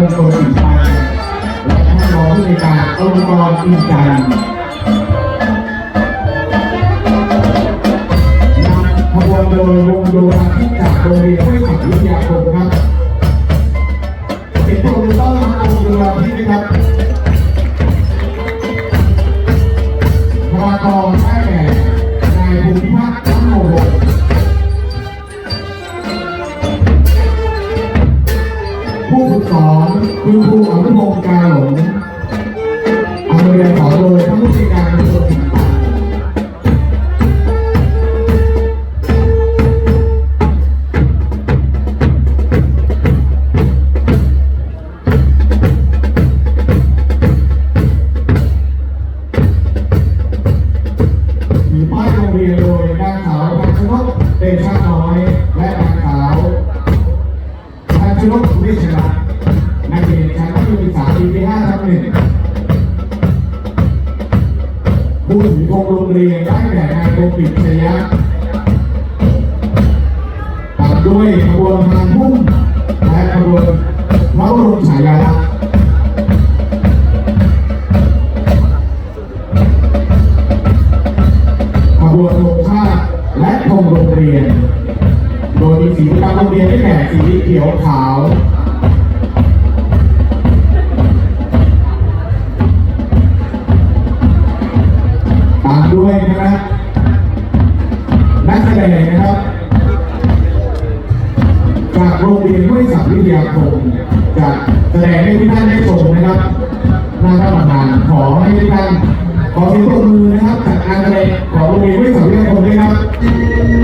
มงคลอินชัยและท่านรองผู้ในการองค์กรอินจันทร์นำขบวนโดยวงโดราที่จากโรงเรียน ผู้สอนคุณครูอนุพงศ์กาหลง ด้วยขบวนพานพุ่มและขบวนพระบรมฉายาลักษณ์ขบวนธงชาติและธงโรงเรียน โดยมีสีประจำโรงเรียนได้แก่สีเขียวขาวตามด้วยนะครับ วิทยาคมจะแสดงให้ทุกท่านได้ชมนะครับหน้าท่านประธานขอให้ทุกท่านขอเสียงปรบมือนะครับจากการแสดงของโรงเรียนวิทยาคมด้วยครับ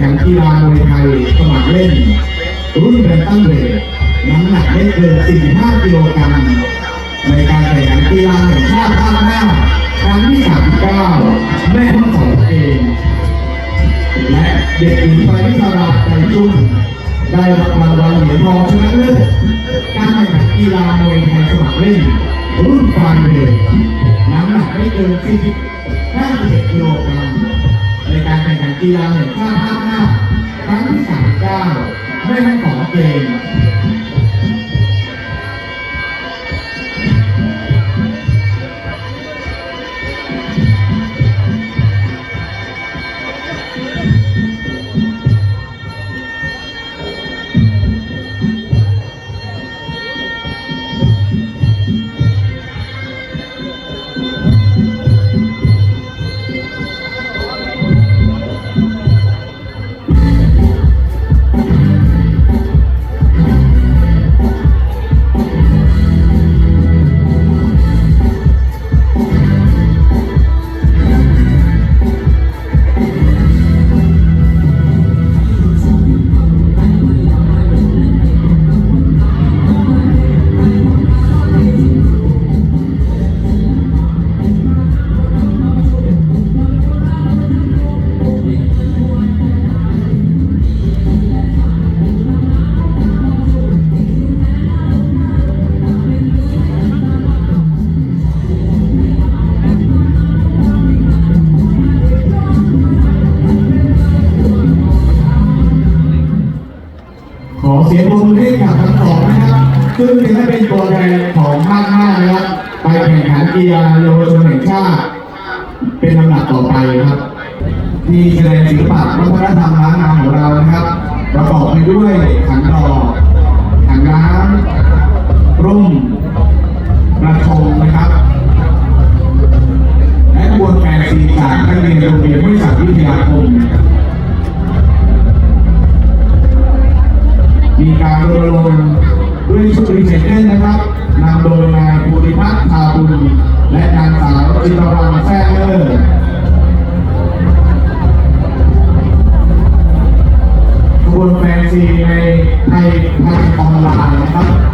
ข่งขันกีฬามวยไทยสมัครเล่น รุ่นแบนตัมเวทน้ำหนักไม่เกิน 45 กิโลกรัมในการแข่งขันกีฬาแห่งชาติภาคหน้าครั้งที่ 39 แม่ทั้งสองเอง และเด็กหญิงปานิสราใจจุ้นได้รับรางวัลเหรียญทองชนะเลิศการแข่งขันกีฬามวยไทยสมัครเล่น รุ่นฟานเวทน้ำหนักไม่เกิน 45กิโลกรัม กีฬาแห่งชาติภาคหน้าครั้งที่ 39 แม่ฮ่องสองเกม เสียงปรบมือให้กับทั้งสองนะครับซึ่งจะเป็นตัวแทนของภาคหน้านะครับไปแข่งขันกีฬาเยาวชนแห่งชาติ เป็นลำดับต่อไปครับที่แสดงศิลปะวัฒนธรรมล้านนาของเรานะครับ ประกอบไปด้วยขันดอกถังน้ำร่มกระทงนะครับและขบวนแฟนซีจากนักเรียนโรงเรียนวิชาวิทยาคม รณรงค์ด้วยชุดรีเซนเต้นนะครับนำโดยนายภูริพัฒน์ทาบุญและนางสาวจิตรวรรณแซ่เลอร์ขบวนแฟนซีในไทยไทยออนไลน์นะครับ